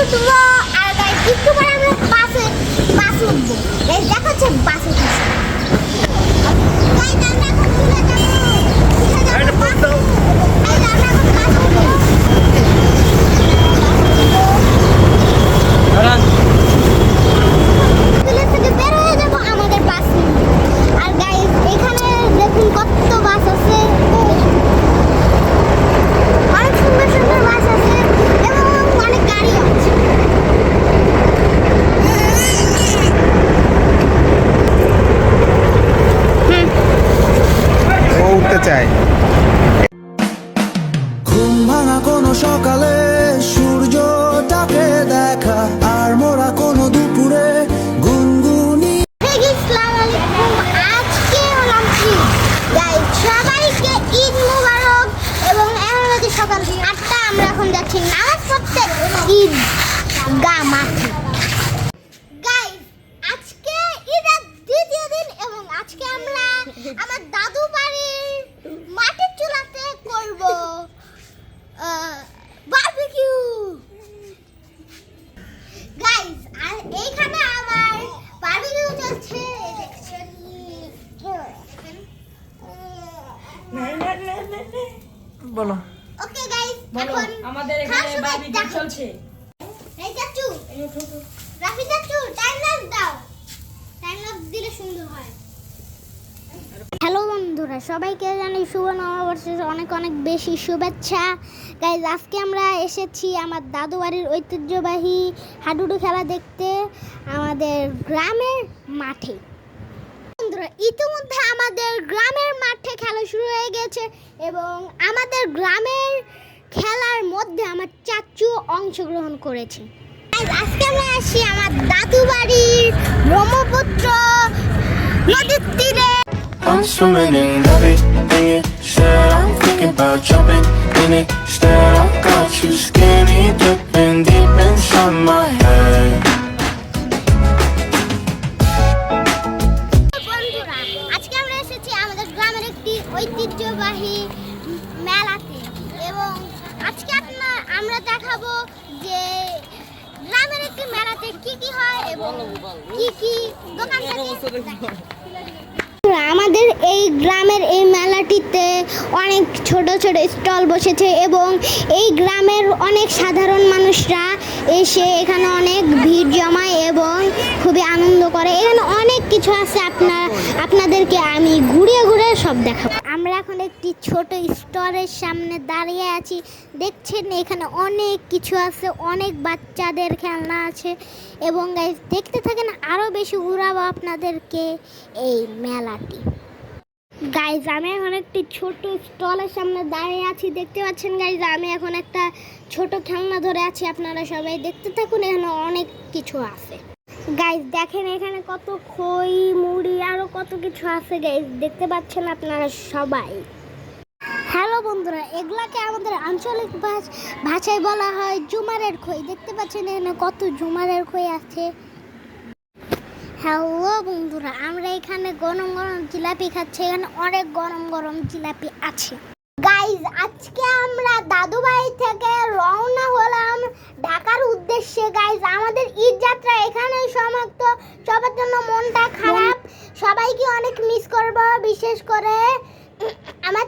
উঠবো আর একটু পরে আমরা বাসে বাস উঠবো। গাইজ দেখা হচ্ছে বাসে এখন চলে যাব চলে যাব বাসে। গাইজ আমরা এখন বাসে উঠবো স্কুলের থেকে বের হয়ে যাব আমাদের বাস নিয়ে। আর গাইজ এখানে দেখুন কত বাস আছে অনেক সুন্দর সুন্দর বাস আছে এবং অনেক গাড়িও আছে ও উঠতে চায় ঘুম ভাঙা কোনো সকালে, সূর্যটাকে দেখা আর মোরা কোনো দুপুরে গুনগুনি। আজকে হলাম সবাইকে ঈদ মুবারক এবং এখন হচ্ছে সকাল আটটা, আমরা এখন যাচ্ছি নামাজ পড়তে ঈদ গা আজকে ঈদের দ্বিতীয় দিন এবং আজকে আমরা আমার দাদু বলো। ওকে বলো এখন আমাদের এখানে বারবিকিউ চলছে। এই চাচু রাফি চাচু টাইম দাও। টাইম দিলে সুন্দর হয়। হ্যালো বন্ধুরা সবাইকে জানি শুভ নববর্ষের অনেক অনেক বেশি শুভেচ্ছা। গাইজ আজকে আমরা এসেছি আমার দাদু বাড়ির ঐতিহ্যবাহী হাডুডু খেলা দেখতে আমাদের গ্রামের মাঠে। ইতিমধ্যে আমাদের গ্রামের মাঠে খেলা শুরু হয়ে গেছে এবং আমাদের গ্রামের খেলার মধ্যে আমার চাচু অংশগ্রহণ করেছে। আজকে আমরা আসি আমার দাদু বাড়ির ব্রহ্মপুত্র নদীর তীরে। About jumping in. ঐতিহ্যবাহী মেলাতে। এবং আজকে আপনার, আমরা দেখাবো যে গ্রামের একটি মেলাতে কি কি হয় এবং কি কি দোকান আমাদের এই গ্রামের এই মেলাটিতে অনেক ছোট ছোট স্টল বসেছে এবং এই গ্রামের অনেক সাধারণ মানুষরা এসে এখানে অনেক ভিড় জমায় এবং খুবই আনন্দ করে। এখানে কিছু আছে আপনার আপনাদেরকে আমি ঘুরে ঘুরে সব দেখাবো। আমরা এখন একটি ছোট স্টলের সামনে দাঁড়িয়ে আছি। দেখছেন, এখানে অনেক কিছু আছে, অনেক বাচ্চাদের খেলনা আছে। এবং দেখতে থাকেন আরও বেশি ঘুরাবো আপনাদেরকে এই মেলাটি। গাইজ আমি এখন একটি ছোট স্টলের সামনে দাঁড়িয়ে আছি। দেখতে পাচ্ছেন গাইজ আমি এখন একটা ছোট খেলনা ধরে আছি। আপনারা সবাই দেখতে থাকুন, এখানে অনেক কিছু আছে। গাইজ দেখেন এখানে কত খই, মুড়ি আরও কত কিছু আছে গাইজ দেখতে পাচ্ছেন আপনারা সবাই। হ্যালো বন্ধুরা, এগুলাকে আমাদের আঞ্চলিক ভাষ- ভাষায় বলা হয় জুমারের খই। দেখতে পাচ্ছেন এখানে কত জুমারের খই আছে। হ্যালো বন্ধুরা, আমরা এখানে গরম গরম জিলাপি খাচ্ছি। এখানে অনেক গরম গরম জিলাপি আছে। গাইজ আজকে আমরা দাদু বাড়ি থেকে রওনা হলাম ঢাকার উদ্দেশ্যে। গাইজ আমাদের ঈদ যাত্রা এখানেই সমাপ্ত। সবার জন্য মনটা খারাপ। সবাইকে অনেক মিস করব, বিশেষ করে আমার